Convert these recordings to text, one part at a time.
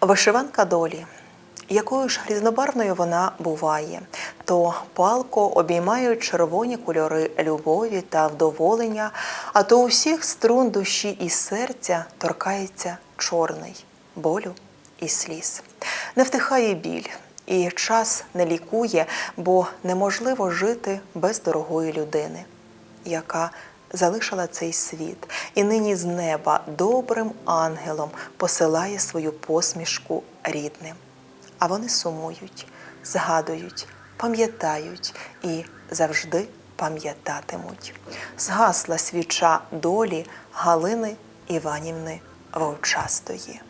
Вишиванка долі. Якою ж різнобарвною вона буває, то палко обіймають червоні кольори любові та вдоволення, а то усіх струн душі і серця торкається чорний болю і сліз. Не втихає біль, і час не лікує, бо неможливо жити без дорогої людини, яка залишила цей світ, і нині з неба добрим ангелом посилає свою посмішку рідним. А вони сумують, згадують, пам'ятають і завжди пам'ятатимуть. Згасла свіча долі Галини Іванівни Вовчастої.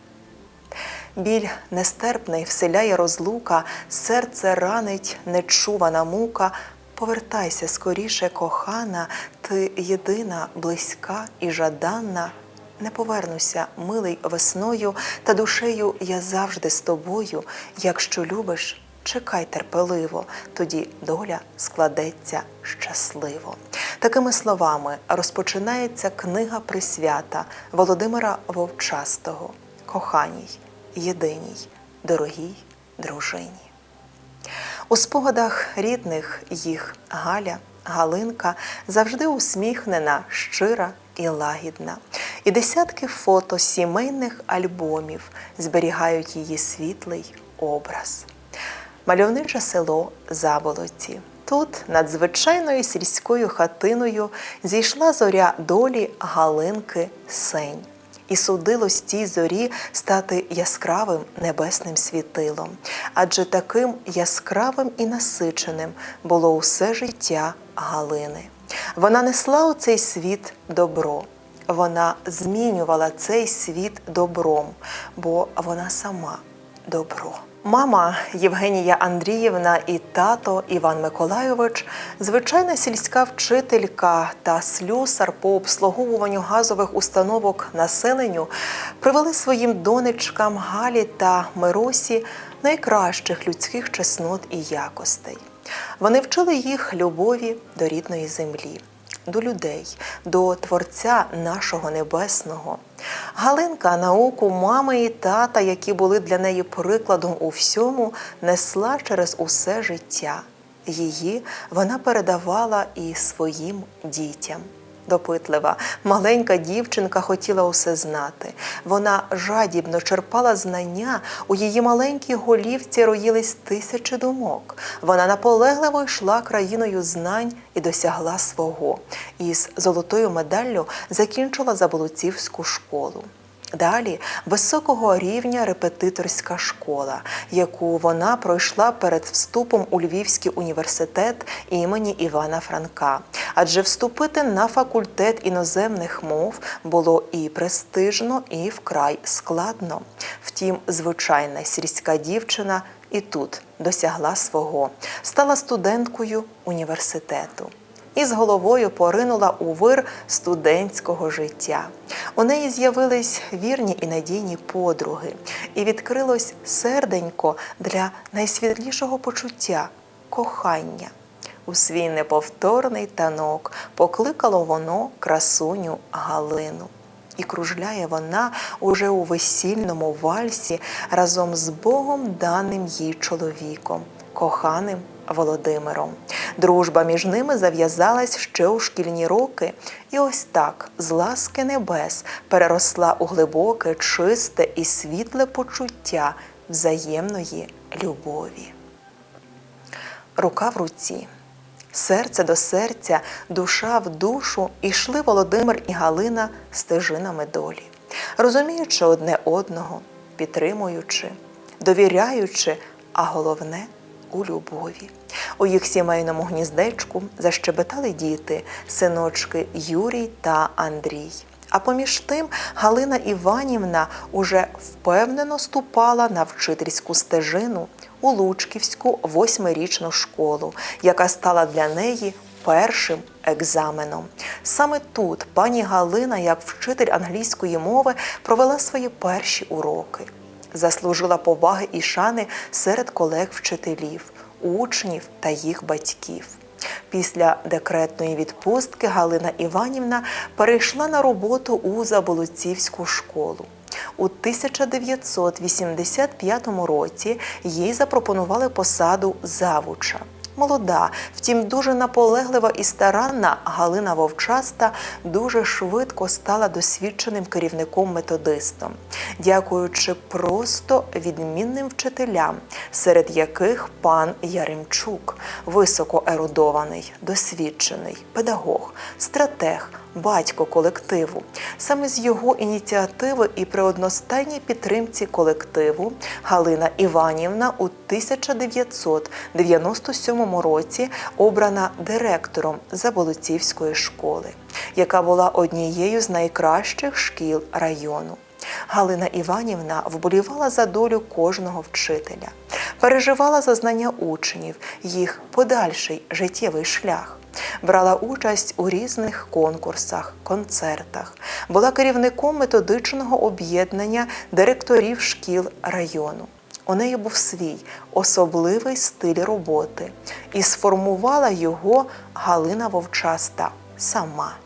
Біль нестерпний вселяє розлука, серце ранить нечувана мука. Повертайся скоріше, кохана, ти єдина, близька і жаданна. Не повернуся, милий весною, та душею я завжди з тобою. Якщо любиш, чекай терпеливо, тоді доля складеться щасливо. Такими словами розпочинається книга присвята Володимира Вовчастого, коханій, єдиній, дорогій дружині. У спогадах рідних їх Галя, Галинка завжди усміхнена, щира і лагідна. І десятки фото сімейних альбомів зберігають її світлий образ. Мальовниче село Заболоці. Тут над звичайною сільською хатиною зійшла зоря долі Галинки Сень. І судилось тій зорі стати яскравим небесним світилом, адже таким яскравим і насиченим було усе життя Галини. Вона несла у цей світ добро, вона змінювала цей світ добром, бо вона сама добро. Мама Євгенія Андріївна і тато Іван Миколайович, звичайна сільська вчителька та слюсар по обслуговуванню газових установок населенню, привели своїм донечкам Галі та Миросі найкращих людських чеснот і якостей. Вони вчили їх любові до рідної землі до людей, до Творця нашого Небесного. Галинка науку мами і тата, які були для неї прикладом у всьому, несла через усе життя. Її вона передавала і своїм дітям. Допитлива, маленька дівчинка хотіла усе знати. Вона жадібно черпала знання, у її маленькій голівці роїлись тисячі думок. Вона наполегливо йшла країною знань і досягла свого. І з золотою медаллю закінчила Заболоцівську школу. Далі високого рівня репетиторська школа, яку вона пройшла перед вступом у Львівський університет імені Івана Франка. Адже вступити на факультет іноземних мов було і престижно, і вкрай складно. Втім, звичайна сільська дівчина і тут досягла свого, стала студенткою університету і з головою поринула у вир студентського життя. У неї з'явились вірні і надійні подруги, і відкрилось серденько для найсвітлішого почуття кохання. У свій неповторний танок покликало воно красуню Галину. І кружляє вона уже у весільному вальсі разом з Богом даним їй чоловіком, коханим Володимиром. Дружба між ними зав'язалась ще у шкільні роки, і ось так з ласки небес переросла у глибоке, чисте і світле почуття взаємної любові. Рука в руці. Серце до серця, душа в душу ішли Володимир і Галина стежинами долі, розуміючи одне одного, підтримуючи, довіряючи, а головне у любові. У їх сімейному гніздечку защебетали діти, синочки Юрій та Андрій. А поміж тим Галина Іванівна уже впевнено ступала на вчительську стежину у Лучківську восьмирічну школу, яка стала для неї першим екзаменом. Саме тут пані Галина, як вчитель англійської мови, провела свої перші уроки, заслужила поваги і шани серед колег-вчителів, учнів та їх батьків. Після декретної відпустки Галина Іванівна перейшла на роботу у Заболоцівську школу. у 1985 році їй запропонували посаду завуча. Молода, втім дуже наполеглива і старанна Галина Вовчаста дуже швидко стала досвідченим керівником-методистом, дякуючи просто відмінним вчителям, серед яких пан Яремчук, високоерудований, досвідчений педагог, стратег, батько колективу. Саме з його ініціативи і при одностайній підтримці колективу Галина Іванівна у 1997 році обрана директором Заболоцівської школи, яка була однією з найкращих шкіл району. Галина Іванівна вболівала за долю кожного вчителя, переживала за знання учнів, їх подальший життєвий шлях. Брала участь у різних конкурсах, концертах, була керівником методичного об'єднання директорів шкіл району. У неї був свій особливий стиль роботи, і сформувала його Галина Вовчаста сама.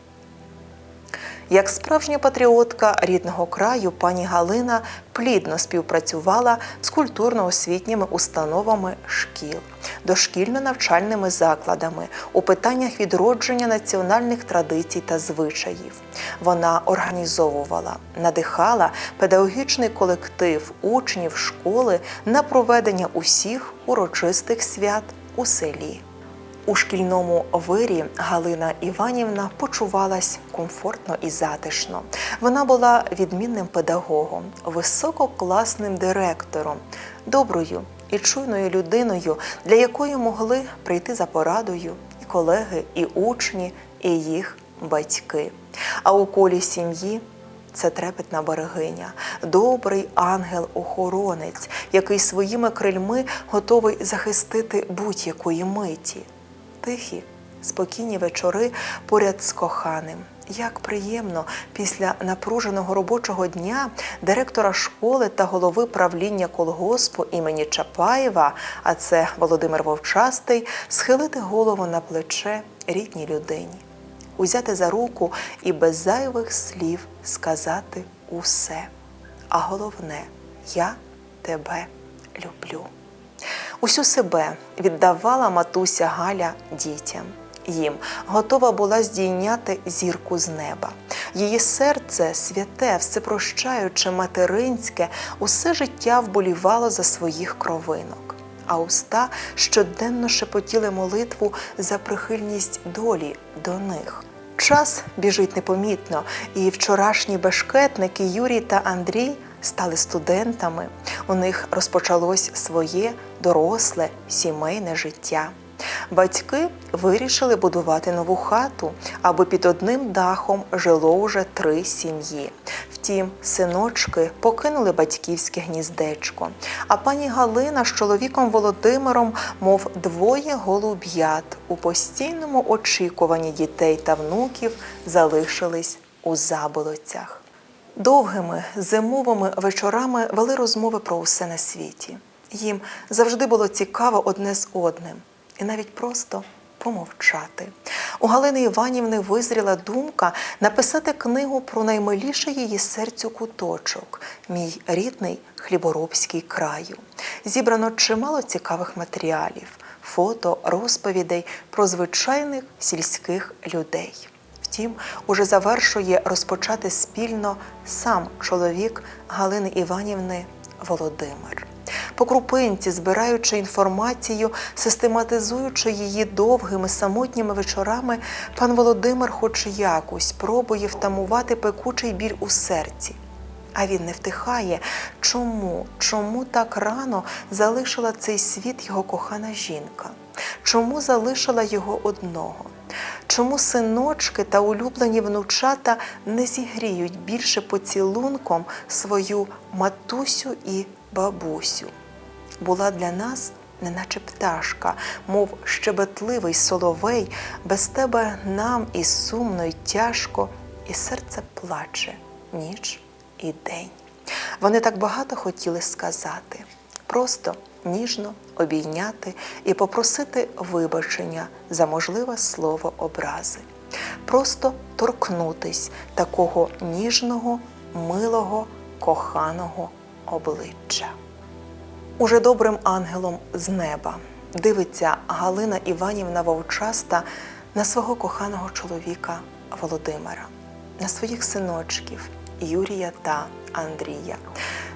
Як справжня патріотка рідного краю, пані Галина плідно співпрацювала з культурно-освітніми установами шкіл, дошкільно-навчальними закладами у питаннях відродження національних традицій та звичаїв. Вона організовувала, надихала педагогічний колектив учнів школи на проведення усіх урочистих свят у селі. У шкільному вирі Галина Іванівна почувалась комфортно і затишно. Вона була відмінним педагогом, висококласним директором, доброю і чуйною людиною, для якої могли прийти за порадою і колеги, і учні, і їх батьки. А у колі сім'ї це трепетна берегиня, добрий ангел-охоронець, який своїми крильми готовий захистити будь-якої миті тихі, спокійні вечори поряд з коханим. Як приємно після напруженого робочого дня директора школи та голови правління колгоспу імені Чапаєва, а це Володимир Вовчастий, схилити голову на плече рідній людині, узяти за руку і без зайвих слів сказати усе. А головне, я тебе люблю. Усю себе віддавала матуся Галя дітям. Їм готова була здійняти зірку з неба. Її серце святе, всепрощаюче, материнське, усе життя вболівало за своїх кровинок, а уста щоденно шепотіли молитву за прихильність долі до них. Час біжить непомітно, і вчорашні бешкетники Юрій та Андрій стали студентами. У них розпочалось своє доросле сімейне життя. Батьки вирішили будувати нову хату, аби під одним дахом жило вже три сім'ї. Втім, синочки покинули батьківське гніздечко. А пані Галина з чоловіком Володимиром, мов двоє голуб'ят, у постійному очікуванні дітей та внуків залишились у заболоцях. Довгими зимовими вечорами вели розмови про усе на світі. Їм завжди було цікаво одне з одним, і навіть просто помовчати. У Галини Іванівни визріла думка написати книгу про наймиліший її серцю куточок, мій рідний хліборобський краю. Зібрано чимало цікавих матеріалів, фото, розповідей про звичайних сільських людей. Втім, уже завершує розпочати спільно сам чоловік Галини Іванівни Володимир. По крупинці, збираючи інформацію, систематизуючи її довгими самотніми вечорами, пан Володимир, хоч якось, пробує втамувати пекучий біль у серці. А він не втихає, чому, чому так рано залишила цей світ його кохана жінка? Чому залишила його одного? Чому синочки та улюблені внучата не зігріють більше поцілунком свою матусю і бабусю? Була для нас, неначе пташка, мов щебетливий соловей, без тебе нам і сумно, й тяжко, і серце плаче ніч і день. Вони так багато хотіли сказати, просто ніжно обійняти і попросити вибачення за можливе слово образи, просто торкнутись такого ніжного, милого, коханого обличчя. Уже добрим ангелом з неба дивиться Галина Іванівна Вовчаста на свого коханого чоловіка Володимира, на своїх синочків Юрія та Андрія,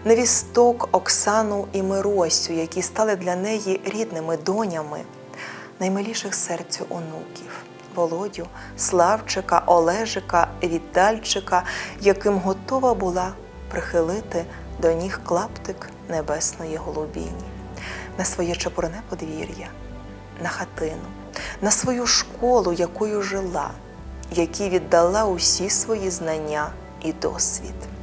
невісток Оксану і Миросю, які стали для неї рідними донями, наймиліших серцю онуків Володю, Славчика, Олежика, Вітальчика, яким готова була прихилити до ніг клаптик небесної голубіні, на своє чепурне подвір'я, на хатину, на свою школу, якою жила, якій віддала усі свої знання і досвід.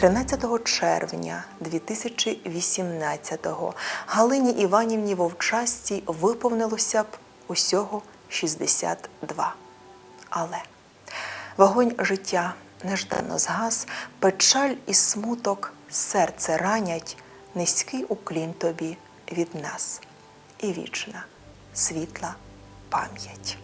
13 червня 2018-го Галині Іванівні Вовчастій виповнилося б усього 62. Але вогонь життя неждано згас, печаль і смуток серце ранять, низький уклін тобі від нас і вічна світла пам'ять.